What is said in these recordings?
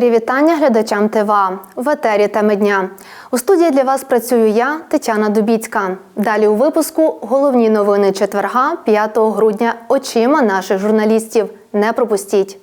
Щирі вітання глядачам ТВА в етері теми дня. У студії для вас працюю я, Тетяна Дубіцька. Далі у випуску головні новини четверга, 5 грудня, очима наших журналістів. Не пропустіть.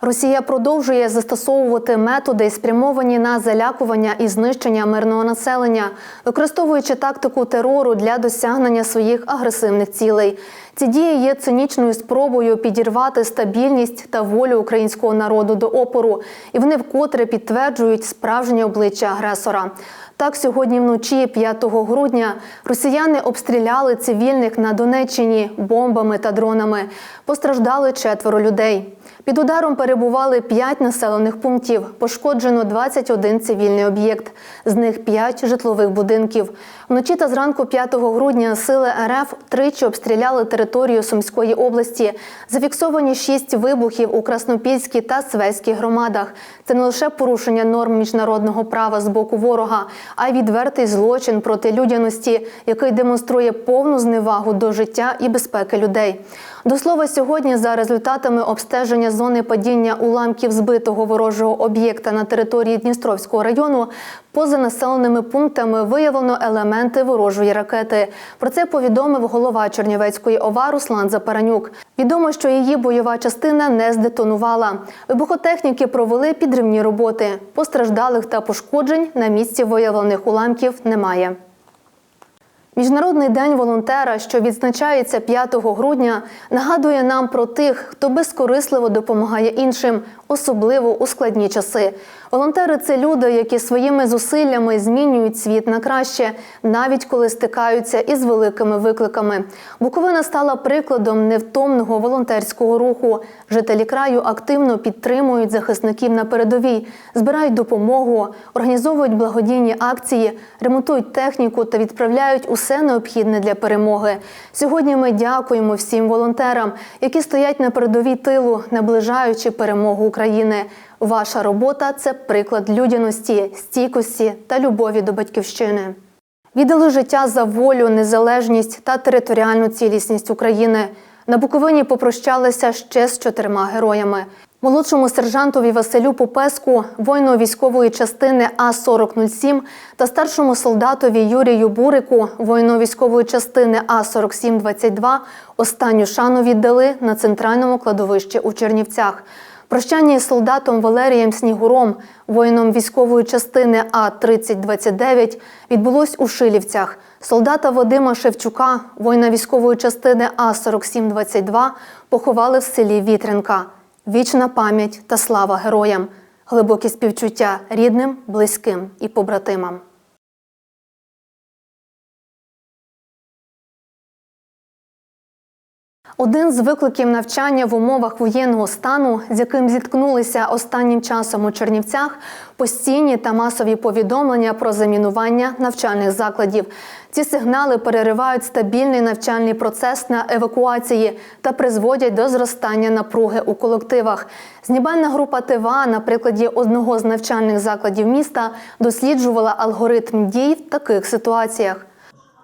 Росія продовжує застосовувати методи, спрямовані на залякування і знищення мирного населення, використовуючи тактику терору для досягнення своїх агресивних цілей. Ці дії є цинічною спробою підірвати стабільність та волю українського народу до опору, і вони вкотре підтверджують справжнє обличчя агресора. Так, сьогодні вночі, 5 грудня, росіяни обстріляли цивільних на Донеччині бомбами та дронами. Постраждали четверо людей. Під ударом перебували 5 населених пунктів. Пошкоджено 21 цивільний об'єкт, з них 5 житлових будинків. Вночі та зранку 5 грудня сили РФ тричі обстріляли територію Сумської області. Зафіксовані 6 вибухів у Краснопільській та Свеській громадах. Це не лише порушення норм міжнародного права з боку ворога, а й відвертий злочин проти людяності, який демонструє повну зневагу до життя і безпеки людей. До слова, сьогодні за результатами обстеження зони падіння уламків збитого ворожого об'єкта на території Дністровського району поза населеними пунктами виявлено елементи ворожої ракети. Про це повідомив голова Чернівецької ОВА Руслан Запаранюк. Відомо, що її бойова частина не здетонувала. Вибухотехніки провели підривні роботи. Постраждалих та пошкоджень на місці виявлених уламків немає. Міжнародний день волонтера, що відзначається 5 грудня, нагадує нам про тих, хто безкорисливо допомагає іншим, особливо у складні часи. Волонтери це люди, які своїми зусиллями змінюють світ на краще, навіть коли стикаються із великими викликами. Буковина стала прикладом невтомного волонтерського руху. Жителі краю активно підтримують захисників на передовій, збирають допомогу, організовують благодійні акції, ремонтують техніку та відправляють усе необхідне для перемоги. Сьогодні ми дякуємо всім волонтерам, які стоять на передовій тилу, наближаючи перемогу України. Ваша робота це приклад людяності, стійкості та любові до батьківщини. Віддали життя за волю, незалежність та територіальну цілісність України. На Буковині попрощалися ще з чотирма героями. Молодшому сержантові Василю Попеску, воїну військової частини А-4007 та старшому солдатові Юрію Бурику, воїну військової частини А-4722 останню шану віддали на центральному кладовищі у Чернівцях. Прощання із солдатом Валерієм Снігуром, воїном військової частини А-3029, відбулось у Шилівцях. Солдата Вадима Шевчука, воїна військової частини А-4722, поховали в селі Вітренка. Вічна пам'ять та слава героям, глибокі співчуття рідним, близьким і побратимам. Один з викликів навчання в умовах воєнного стану, з яким зіткнулися останнім часом у Чернівцях, постійні та масові повідомлення про замінування навчальних закладів. Ці сигнали переривають стабільний навчальний процес на евакуації та призводять до зростання напруги у колективах. Знімальна група ТВА на прикладі одного з навчальних закладів міста досліджувала алгоритм дій в таких ситуаціях.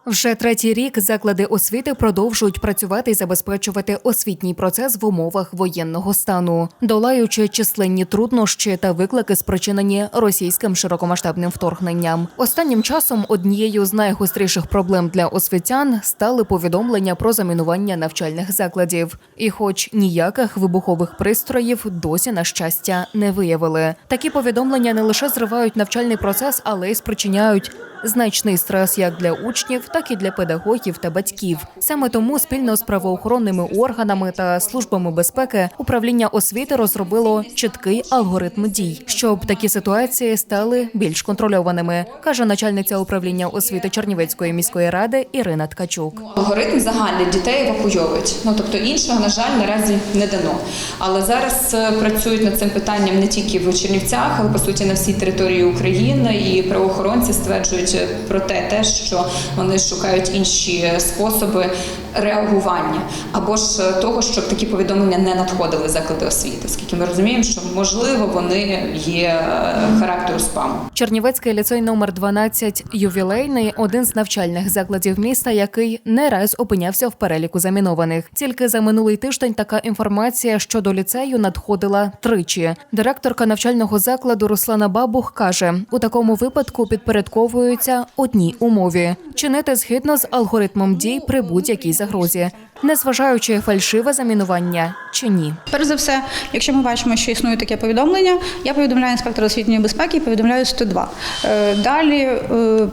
Вже третій рік заклади освіти продовжують працювати і забезпечувати освітній процес в умовах воєнного стану, долаючи численні труднощі та виклики, спричинені російським широкомасштабним вторгненням. Останнім часом однією з найгостріших проблем для освітян стали повідомлення про замінування навчальних закладів. І, хоч ніяких вибухових пристроїв досі на щастя не виявили. Такі повідомлення не лише зривають навчальний процес, але й спричиняють значний стрес як для учнів, так і для педагогів та батьків. Саме тому спільно з правоохоронними органами та службами безпеки управління освіти розробило чіткий алгоритм дій, щоб такі ситуації стали більш контрольованими, каже начальниця управління освіти Чернівецької міської ради Ірина Ткачук. Алгоритм загальний дітей евакуйовують. Ну тобто іншого, на жаль, наразі не дано. Але зараз е, працюють над цим питанням не тільки в Чернівцях, але по суті на всій території України. І правоохоронці стверджують про те, те, що вони шукають інші способи реагування, або ж е, того, щоб такі повідомлення не надходили заклади освіти, оскільки ми розуміємо, що можливо вони є е, характеру спаму. Чернівецький ліцей номер 12 ювілейний один з навчальних закладів міста, який не раз опинявся в переліку замінованих. Тільки за минулий тиждень така інформація щодо ліцею надходила тричі. Директорка навчального закладу Руслана Бабух каже: у такому випадку підпорядковуються одній умові чинити згідно з алгоритмом дій при будь-якій загрозі, незважаючи фальшиве замінування чи ні. Перш за все, якщо ми бачимо, що існує таке повідомлення, я повідомляю інспектора освітньої безпеки повідомляю 102. Е, Далі е,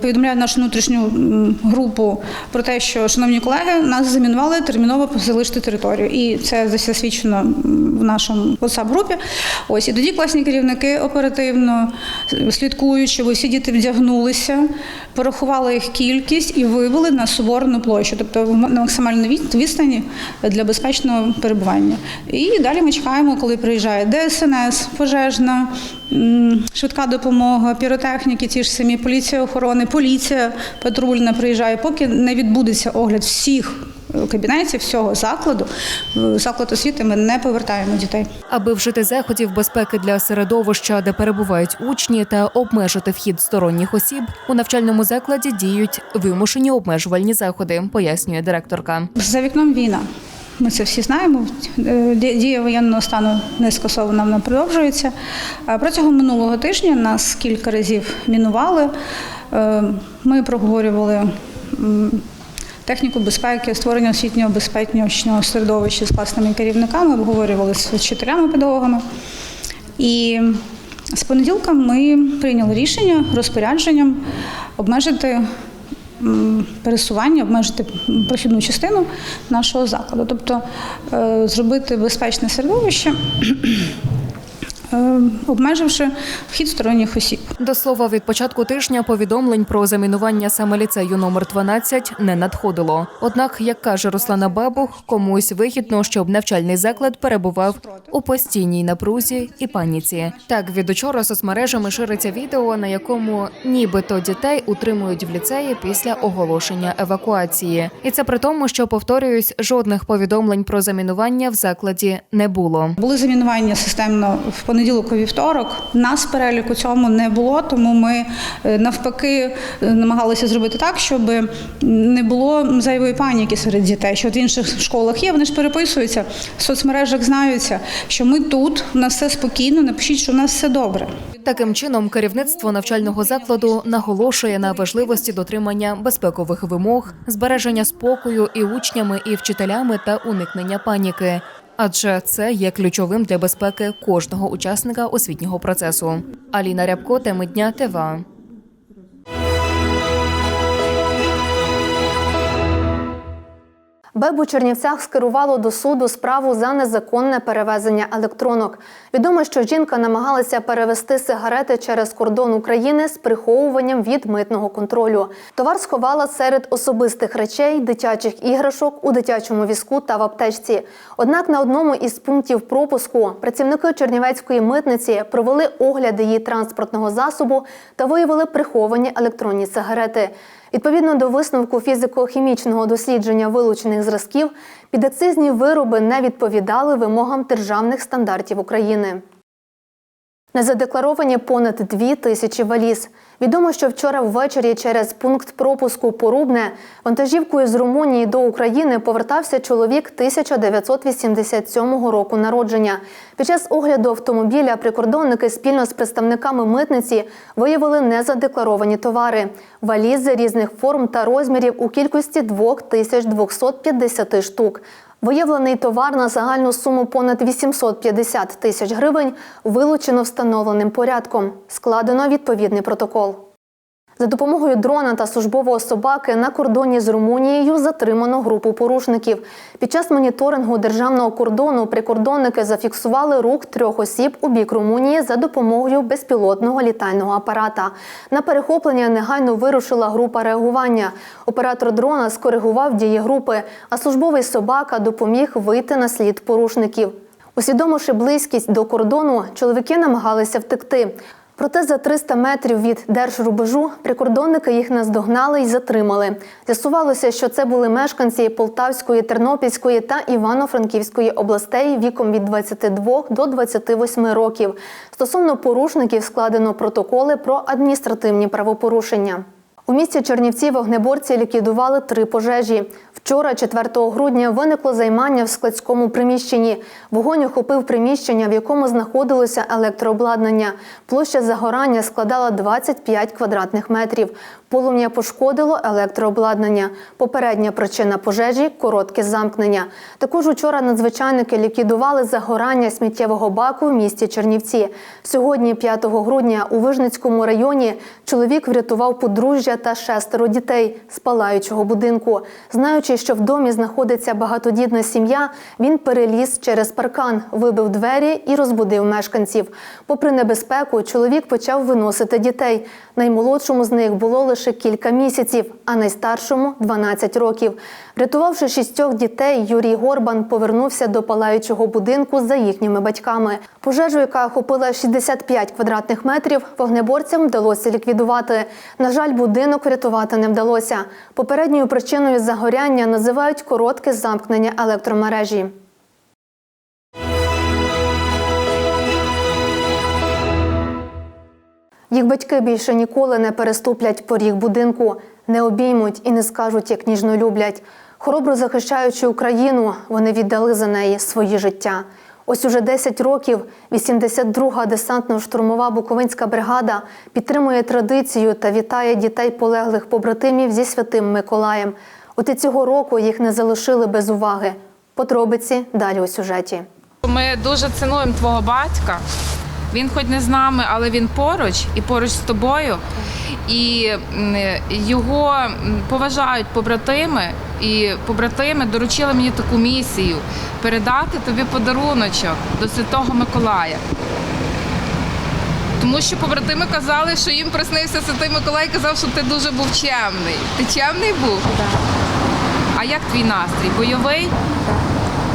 повідомляю нашу внутрішню групу про те, що, шановні колеги, нас замінували, терміново залишити територію. І це засвідчено в нашому WhatsApp-групі. Ось і тоді класні керівники оперативно е, слідкують, щоб усі діти вдягнулися, порахували їх кількість і вивели на соборну площу, тобто на максимальній від- відстані для безпечного перебування. І далі ми чекаємо, коли приїжджає ДСНС, пожежна, швидка допомога, піротехніки, ті ж самі поліція охорони, поліція патрульна приїжджає, поки не відбудеться огляд всіх е, кабінетів, всього закладу, в заклад освіти ми не повертаємо дітей. Аби вжити заходів безпеки для середовища, де перебувають учні, та обмежити вхід сторонніх осіб, у навчальному закладі діють вимушені обмежувальні заходи, пояснює директорка. За вікном війна. Ми це всі знаємо. Е, Дія воєнного стану не скасована, вона продовжується. Протягом минулого тижня нас кілька разів мінували. Е, Ми проговорювали техніку безпеки, створення освітнього безпечного середовища з класними керівниками, обговорювали з вчителями, педагогами. І з понеділка ми прийняли рішення розпорядженням обмежити пересування, обмежити прохідну частину нашого закладу, тобто е, зробити безпечне середовище, обмеживши вхід сторонніх осіб. До слова, від початку тижня повідомлень про замінування саме ліцею номер 12 не надходило. Однак, як каже Руслана Бабух, комусь вигідно, щоб навчальний заклад перебував у постійній напрузі і паніці. Так, від учора соцмережами шириться відео, на якому нібито дітей утримують в ліцеї після оголошення евакуації. І це при тому, що повторююсь, жодних повідомлень про замінування в закладі не було. Були замінування системно в понеділок у вівторок. Нас переліку цьому не було, тому ми е, навпаки е, намагалися зробити так, щоб не було зайвої паніки серед дітей. Що в інших школах є, вони ж переписуються, в соцмережах знаються, що ми тут, у нас все спокійно, напишіть, що у нас все добре. Таким чином, керівництво навчального закладу наголошує на важливості дотримання безпекових вимог, збереження спокою і учнями, і вчителями та уникнення паніки. Адже це є ключовим для безпеки кожного учасника освітнього процесу. Аліна Рябко, теми дня ТВА. БЕБ у Чернівцях скерувало до суду справу за незаконне перевезення електронок. Відомо, що жінка намагалася перевезти сигарети через кордон України з приховуванням від митного контролю. Товар сховала серед особистих речей, дитячих іграшок у дитячому візку та в аптечці. Однак на одному із пунктів пропуску працівники Чернівецької митниці провели огляд її транспортного засобу та виявили приховані електронні сигарети. Відповідно до висновку фізико-хімічного дослідження вилучених зразків, підакцизні вироби не відповідали вимогам державних стандартів України. Незадекларовані понад дві тисячі валіз. Відомо, що вчора ввечері через пункт пропуску Порубне вантажівкою з Румунії до України повертався чоловік 1987 року народження. Під час огляду автомобіля прикордонники спільно з представниками митниці виявили незадекларовані товари – валізи різних форм та розмірів у кількості 2250 штук. Виявлений товар на загальну суму понад 850 тисяч гривень вилучено встановленим порядком. Складено відповідний протокол. За допомогою дрона та службового собаки на кордоні з Румунією затримано групу порушників. Під час моніторингу державного кордону прикордонники зафіксували рух трьох осіб у бік Румунії за допомогою безпілотного літального апарата. На перехоплення негайно вирушила група реагування. Оператор дрона скоригував дії групи, а службовий собака допоміг вийти на слід порушників. Усвідомивши близькість до кордону, чоловіки намагалися втекти. Проте за 300 метрів від держрубежу прикордонники їх наздогнали і затримали. З'ясувалося, що це були мешканці Полтавської, Тернопільської та Івано-Франківської областей віком від 22 до 28 років. Стосовно порушників складено протоколи про адміністративні правопорушення. У місті Чернівці вогнеборці ліквідували три пожежі. Вчора, 4 грудня, виникло займання в складському приміщенні. Вогонь охопив приміщення, в якому знаходилося електрообладнання. Площа загорання складала 25 квадратних метрів. Полум'я пошкодило електрообладнання. Попередня причина пожежі коротке замкнення. Також учора надзвичайники ліквідували загорання сміттєвого баку в місті Чернівці. Сьогодні, 5 грудня, у Вижницькому районі чоловік врятував подружжя та шестеро дітей з палаючого будинку. Знаючи, що в домі знаходиться багатодітна сім'я, він переліз через паркан, вибив двері і розбудив мешканців. Попри небезпеку, чоловік почав виносити дітей. Наймолодшому з них було лише кілька місяців, а найстаршому 12 років. Врятувавши шістьох дітей, Юрій Горбан повернувся до палаючого будинку за їхніми батьками. Пожежу, яка охопила 65 квадратних метрів, вогнеборцям вдалося ліквідувати. На жаль, будинок врятувати не вдалося. Попередньою причиною загоряння називають коротке замкнення електромережі. Їх батьки більше ніколи не переступлять поріг будинку, не обіймуть і не скажуть, як ніжно люблять. Хоробро захищаючи Україну, вони віддали за неї свої життя. Ось уже 10 років 82-га десантно-штурмова Буковинська бригада підтримує традицію та вітає дітей полеглих побратимів зі святим Миколаєм. От і цього року їх не залишили без уваги. Подробиці далі у сюжеті. Ми дуже цінуємо твого батька. Він хоч не з нами, але він поруч і поруч з тобою. І його поважають побратими, і побратими доручили мені таку місію передати тобі подаруночок до Святого Миколая. Тому що побратими казали, що їм приснився Святий Миколай і казав, що ти дуже був чемний. Ти чемний був? Так. А як твій настрій? Бойовий?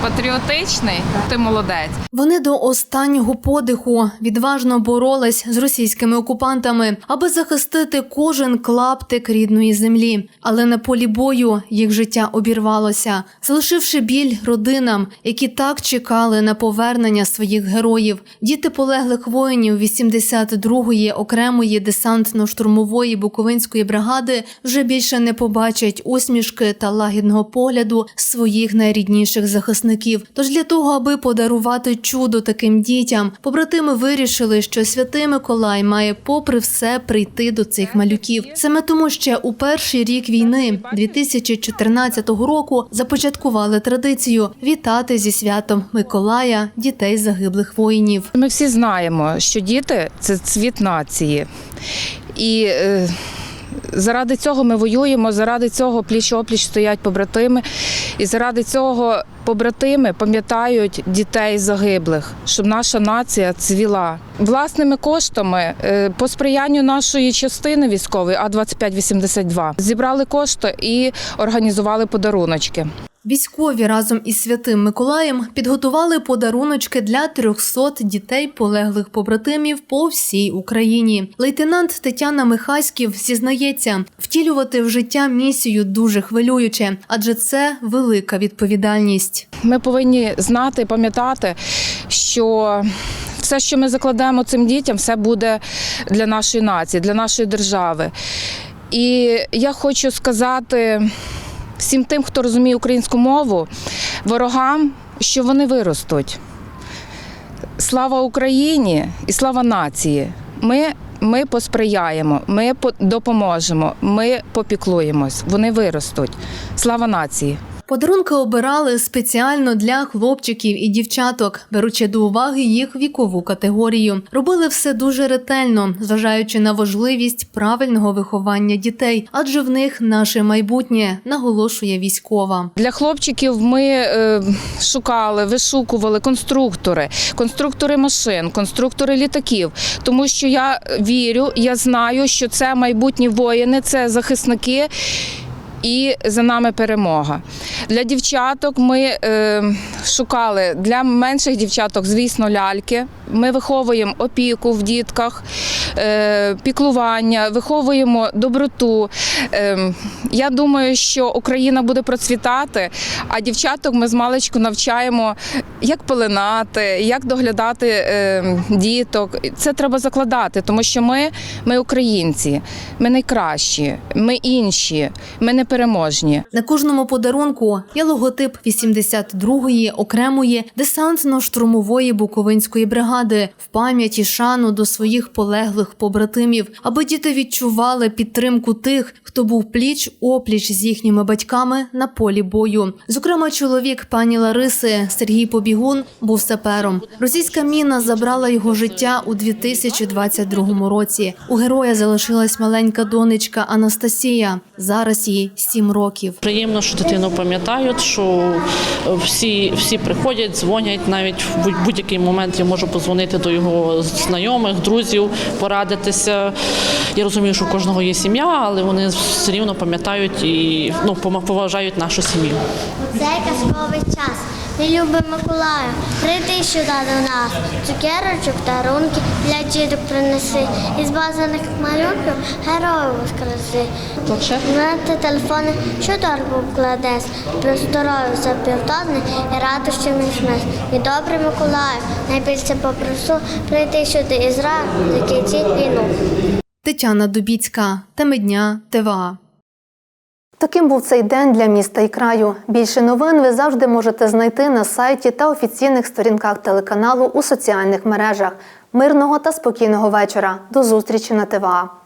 Патріотичний? Ти молодець. Вони до останнього подиху відважно боролись з російськими окупантами, аби захистити кожен клаптик рідної землі. Але на полі бою їх життя обірвалося, залишивши біль родинам, які так чекали на повернення своїх героїв. Діти полеглих воїнів 82-ї окремої десантно-штурмової буковинської бригади вже більше не побачать усмішки та лагідного погляду своїх найрідніших захисників. Тож для того, аби подарувати чудо таким дітям, побратими вирішили, що святий Миколай має, попри все, прийти до цих малюків. Саме тому ще у перший рік війни, 2014 року, започаткували традицію вітати зі святом Миколая дітей загиблих воїнів. Ми всі знаємо, що діти це цвіт нації. І е, заради цього ми воюємо, заради цього пліч опліч стоять побратими. І заради цього побратими пам'ятають дітей загиблих, щоб наша нація цвіла. Власними коштами е, по сприянню нашої частини військової А 2582 зібрали кошти і організували подаруночки. Військові разом із святим Миколаєм підготували подаруночки для 300 дітей полеглих побратимів по всій Україні. Лейтенант Тетяна Михаськів зізнається, втілювати в життя місію дуже хвилююче, адже це велика відповідальність. Ми повинні знати пам'ятати, що все, що ми закладемо цим дітям, все буде для нашої нації, для нашої держави. І я хочу сказати всім тим, хто розуміє українську мову, ворогам, що вони виростуть. Слава Україні і слава нації! Ми, ми посприяємо, ми по- допоможемо, ми попіклуємось. Вони виростуть. Слава нації! Подарунки обирали спеціально для хлопчиків і дівчаток, беручи до уваги їх вікову категорію. Робили все дуже ретельно, зважаючи на важливість правильного виховання дітей, адже в них наше майбутнє наголошує військова. Для хлопчиків ми е, шукали, вишукували конструктори, конструктори машин, конструктори літаків. Тому що я вірю, я знаю, що це майбутні воїни, це захисники. І за нами перемога. Для дівчаток ми е, шукали для менших дівчаток, звісно, ляльки. Ми виховуємо опіку в дітках. Е, піклування, виховуємо доброту. Ем, Я думаю, що Україна буде процвітати, а дівчаток ми з маличку навчаємо, як пеленати, як доглядати ем, діток. Це треба закладати, тому що ми, ми українці, ми найкращі, ми інші, ми непереможні. На кожному подарунку є логотип 82-ї окремої десантно-штурмової буковинської бригади в пам'ять і шану до своїх полеглих побратимів, аби діти відчували підтримку тих, хто був пліч опліч з їхніми батьками на полі бою. Зокрема, чоловік пані Лариси Сергій Побігун був сапером. Російська міна забрала його життя у 2022 році. У героя залишилась маленька донечка Анастасія. Зараз їй 7 років. Приємно, що дитину пам'ятають, що всі, всі приходять, дзвонять. Навіть в будь- будь-який момент я можу позвонити до його знайомих, друзів, порадитися. Я розумію, що у кожного є сім'я, але вони все рівно пам'ятають і ну, поважають нашу сім'ю. Цей казковий час. Ми любимо Миколая. Прийди сюди до нас. Цукерочок, дарунки для діток принеси. Із базаних малюнків героїв воскреси. На телефони, що торбу вкладеш. Про здоров'я запівтозне і радощі між І добрий Миколаю, найбільше попросу прийти сюди із раю, закінчить війну. Тетяна Дубіцька, теми дня, ТВА. Таким був цей день для міста і краю. Більше новин ви завжди можете знайти на сайті та офіційних сторінках телеканалу у соціальних мережах. Мирного та спокійного вечора. До зустрічі на ТВА.